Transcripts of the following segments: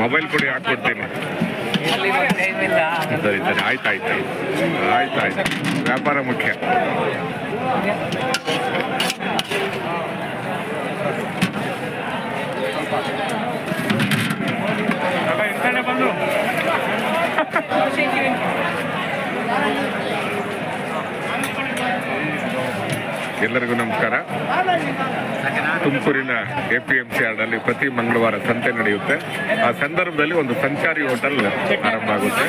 Mobile ಕೊಡಿ ಹಾಕ್ಕೊಡ್ತೀನಿ. ಸರಿ ಸರಿ ಆಯ್ತು ಆಯ್ತು ಆಯ್ತು. ಆಯ್ತು ಆಯ್ತು. ವ್ಯಾಪಾರ ಮುಖ್ಯ. ಎಲ್ಲರಿಗೂ ನಮಸ್ಕಾರ. ತುಮಕೂರಿನ ಎ ಪಿ ಎಂ ಸಿ ಆರ್ಡಲ್ಲಿ ಪ್ರತಿ ಮಂಗಳವಾರ ಸಂತೆ ನಡೆಯುತ್ತೆ. ಆ ಸಂದರ್ಭದಲ್ಲಿ ಒಂದು ಸಂಚಾರಿ ಹೋಟೆಲ್ ಆರಂಭ ಆಗುತ್ತೆ.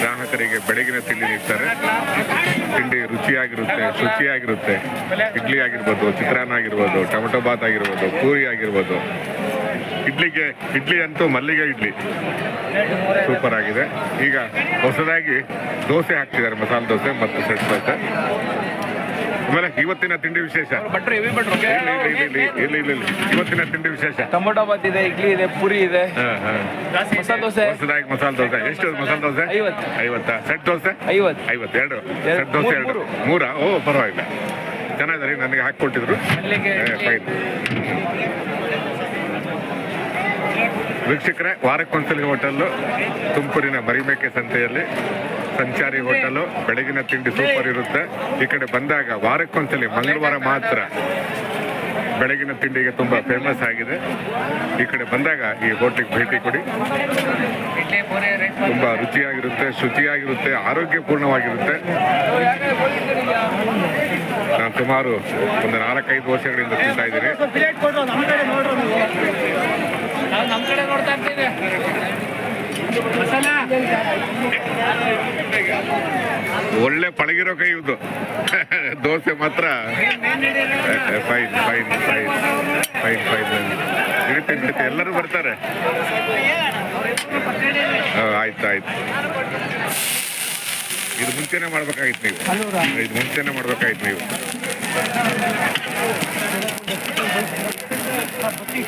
ಗ್ರಾಹಕರಿಗೆ ಬೆಳಗಿನ ತಿಂಡಿ ನೀಡ್ತಾರೆ. ತಿಂಡಿ ರುಚಿಯಾಗಿರುತ್ತೆ, ಶುಚಿಯಾಗಿರುತ್ತೆ. ಇಡ್ಲಿ ಆಗಿರ್ಬೋದು, ಚಿತ್ರಾನ್ನ ಆಗಿರ್ಬೋದು, ಟೊಮೆಟೊ ಬಾತ್ ಆಗಿರ್ಬೋದು, ಪೂರಿ ಆಗಿರ್ಬೋದು. ಇಡ್ಲಿಗೆ, ಇಡ್ಲಿ ಅಂತೂ ಮಲ್ಲಿಗೆ ಇಡ್ಲಿ. ಸೂಪರ್ ಆಗಿದೆ. ಈಗ ಹೊಸದಾಗಿ ದೋಸೆ ಹಾಕ್ತಿದ್ದಾರೆ, ಮಸಾಲೆ ದೋಸೆ ಮತ್ತು ಸೆಟ್ ದೋಸೆ. ಆಮೇಲೆ ಇವತ್ತಿನ ತಿಂಡಿ ವಿಶೇಷ. ಇಲ್ಲ ಇಲ್ಲ ಇವತ್ತಿನ ತಿಂಡಿ ವಿಶೇಷ. ಟೊಮೊಟೊ ಬಾತ್ ಇದೆ ಇಡ್ಲಿ ಇದೆ ಪುರಿ ಇದೆ. ಹಾ, ಹಾ. ಮಸಾಲೆ ದೋಸೆ. ಹೊಸದಾಗಿ ಮಸಾಲ ದೋಸೆ. ಎಷ್ಟು ಮಸಾಲ ದೋಸೆ? ಐವತ್ತು. ಐವತ್ತಾ? ಸೆಟ್ ದೋಸೆ? ಐವತ್ತು. ಐವತ್ತು ಎರಡು. ಎರಡು, ಸೆಟ್ ದೋಸೆ ಎರಡು. ಮೂರಾ. ಓ ಪರವಾಗಿಲ್ಲ. ಚೆನ್ನಾಗಿದೆ ನನಗೆ ಹಾಕ್ಕೊಟ್ಟಿದ್ರು. ಫೈನ್ ವೀಕ್ಷಕರೇ ವಾರಕ್ಕೊಂದ್ಸಲಿ ಹೋಟೆಲ್ಲು ತುಮಕೂರಿನ ಮರಿಮೇಕೆ ಸಂತೆಯಲ್ಲಿ. ಸಂಚಾರಿ ಹೋಟೆಲು ಬೆಳಗಿನ ತಿಂಡಿ ಸೂಪರ್ ಇರುತ್ತೆ. ಈ ಕಡೆ ಬಂದಾಗ ವಾರಕ್ಕೊಂದ್ಸಲಿ ಮಂಗಳವಾರ ಮಾತ್ರ ಬೆಳಗಿನ ತಿಂಡಿಗೆ ತುಂಬಾ ಫೇಮಸ್ ಆಗಿದೆ. ಈ ಕಡೆ ಬಂದಾಗ ಈ ಹೋಟ್ಲಿಗೆ ಭೇಟಿ ಕೊಡಿ. ತುಂಬಾ ರುಚಿಯಾಗಿರುತ್ತೆ ಶುಚಿಯಾಗಿರುತ್ತೆ ಆರೋಗ್ಯಪೂರ್ಣವಾಗಿರುತ್ತೆ. ನಾನು ಸುಮಾರು ಒಂದು ನಾಲ್ಕೈದು ವರ್ಷಗಳಿಂದ ತಿಂತಾ ಇದ್ದೀನಿ. ನೋಡ್ತಾ ಒಳ್ಳೆ ಪಳಗಿರೋ ಕೈ ಇದು ದೋಸೆ ಮಾತ್ರ. Fine fine fine fine fine ನಡೀತೆ ನಡೀತೆ ಎಲ್ಲರೂ ಬರ್ತಾರೆ. ಆಯ್ತು ಆಯ್ತು. ಇದು ಮುಂಚೆನೆ ಮಾಡ್ಬೇಕಾಗಿತ್ತು ನೀವು. ಇದು ಮುಂಚೆನೆ ಮಾಡ್ಬೇಕಾಗಿತ್ತು ನೀವು.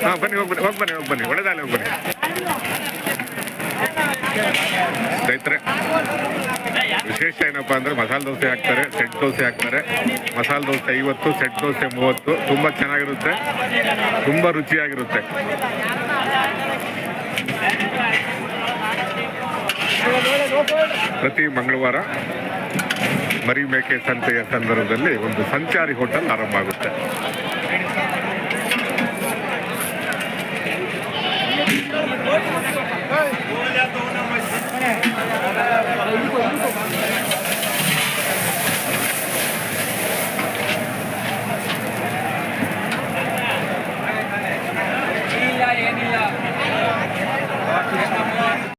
ಹಾ, ಬನ್ನಿ, ಹೋಗ್ಬನ್ನಿ ಹೋಗಿ ಬನ್ನಿ ಹೋಗಿ ಬನ್ನಿ ಒಳ್ಳೆದಾಗಲಿ ಹೋಗ್ಬನ್ನಿ. ಸ್ನೇಹಿತರೆ ವಿಶೇಷ ಏನಪ್ಪ ಅಂದ್ರೆ ಮಸಾಲೆ ದೋಸೆ ಹಾಕ್ತಾರೆ, ಸೆಟ್ ದೋಸೆ ಹಾಕ್ತಾರೆ. ಮಸಾಲೆ ದೋಸೆ ಐವತ್ತು, ಸೆಟ್ ದೋಸೆ ಮೂವತ್ತು. ತುಂಬ ಚೆನ್ನಾಗಿರುತ್ತೆ. ತುಂಬ ರುಚಿಯಾಗಿರುತ್ತೆ. ಪ್ರತಿ ಮಂಗಳವಾರ ಮರಿ ಮೇಕೆ ಸಂತೆಯ ಸಂದರ್ಭದಲ್ಲಿ ಒಂದು ಸಂಚಾರಿ ಹೋಟೆಲ್ ಆರಂಭ ಆಗುತ್ತೆ.